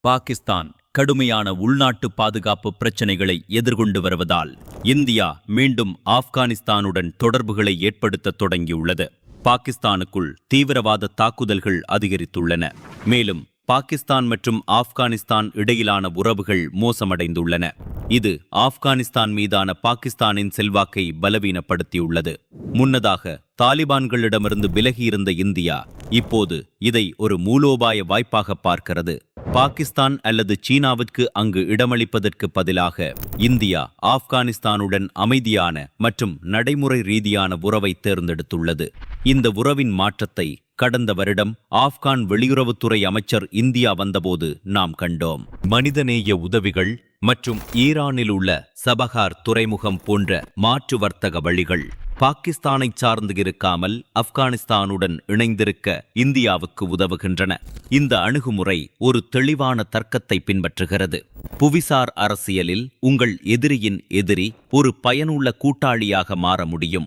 பாகிஸ்தான் கடுமையான உள்நாட்டு பாதுகாப்பு பிரச்சினைகளை எதிர்கொண்டு வருவதால் இந்தியா மீண்டும் ஆப்கானிஸ்தானுடன் தொடர்புகளை ஏற்படுத்த தொடங்கியுள்ளது. பாகிஸ்தானுக்குள் தீவிரவாத தாக்குதல்கள் அதிகரித்துள்ளன. மேலும் பாகிஸ்தான் மற்றும் ஆப்கானிஸ்தான் இடையிலான உறவுகள் மோசமடைந்துள்ளன. இது ஆப்கானிஸ்தான் மீதான பாகிஸ்தானின் செல்வாக்கை பலவீனப்படுத்தியுள்ளது. முன்னதாக தாலிபான்களிடமிருந்து விலகியிருந்த இந்தியா இப்போது இதை ஒரு மூலோபாய வாய்ப்பாக பார்க்கிறது. பாகிஸ்தான் அல்லது சீனாவிற்கு அங்கு இடமளிப்பதற்கு பதிலாக இந்தியா ஆப்கானிஸ்தானுடன் அமைதியான மற்றும் நடைமுறை ரீதியான உறவை தேர்ந்தெடுத்துள்ளது. இந்த உறவின் மாற்றத்தை கடந்த வருடம் ஆப்கான் வெளியுறவுத்துறை அமைச்சர் இந்தியா வந்தபோது நாம் கண்டோம். மனிதநேய உதவிகள் மற்றும் ஈரானில் உள்ள சபஹார் துறைமுகம் போன்ற மாற்று வர்த்தக வழிகள் பாகிஸ்தானை சார்ந்து இருக்காமல் ஆப்கானிஸ்தானுடன் இணைந்திருக்க இந்தியாவுக்கு உதவுகின்றன. இந்த அணுகுமுறை ஒரு தெளிவான தர்க்கத்தை பின்பற்றுகிறது. புவிசார் அரசியலில் உங்கள் எதிரியின் எதிரி ஒரு பயனுள்ள கூட்டாளியாக மாற முடியும்.